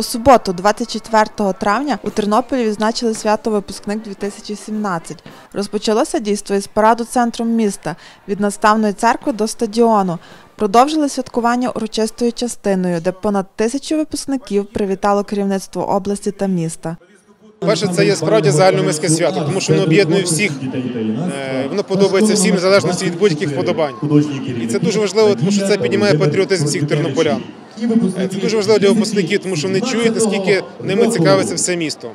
У суботу, 24 травня, у Тернополі відзначили свято випускник 2017. Розпочалося дійство із параду центром міста від наставної церкви до стадіону. Продовжили святкування урочистою частиною, де понад тисячу випускників привітало керівництво області та міста. Перше, це є справді загальноміське свято, тому що воно об'єднує всіх. Е, Воно подобається всім незалежно від будь-яких вподобань. І це дуже важливо, тому що це піднімає патріотизм всіх тернополян. Це дуже важливо для випускників, тому що вони чують, наскільки ними цікавиться все місто.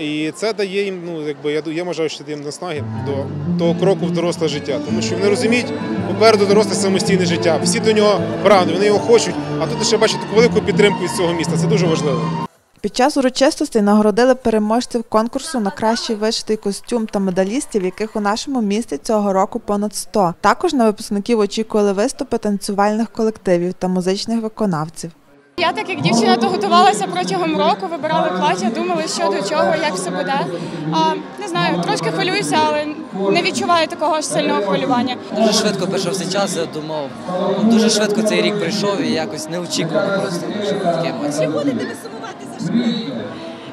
І це дає їм, ну якби я я вважаю, що це дає їм наснаги до того кроку в доросле життя. Тому що вони розуміють попереду доросле самостійне життя. Всі до нього прагнуть, вони його хочуть. А тут ще бачать таку велику підтримку від цього міста. Це дуже важливо. Під час урочистостей нагородили переможців конкурсу на кращий вишитий костюм та медалістів, яких у нашому місті цього року понад 100. Також на випускників очікували виступи танцювальних колективів та музичних виконавців. Я так як дівчина то готувалася протягом року, вибирали плаття, думали, що до чого, як все буде. А, не знаю, трошки хвилююся, але не відчуваю такого ж сильного хвилювання. Дуже швидко прийшов цей час, я думав. ну, Дуже швидко цей рік прийшов і якось неочікувано просто що таке емоції.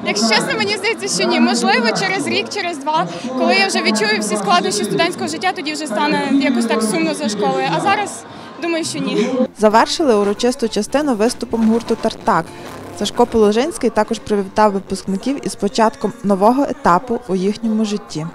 Якщо чесно, мені здається, що ні. Можливо, через рік, через два, коли я вже відчую всі складнощі студентського життя, тоді вже стане якось так сумно за школою. А зараз думаю, що ні. Завершили урочисту частину виступом гурту Тартак. Сашко Положинський також привітав випускників із початком нового етапу у їхньому житті.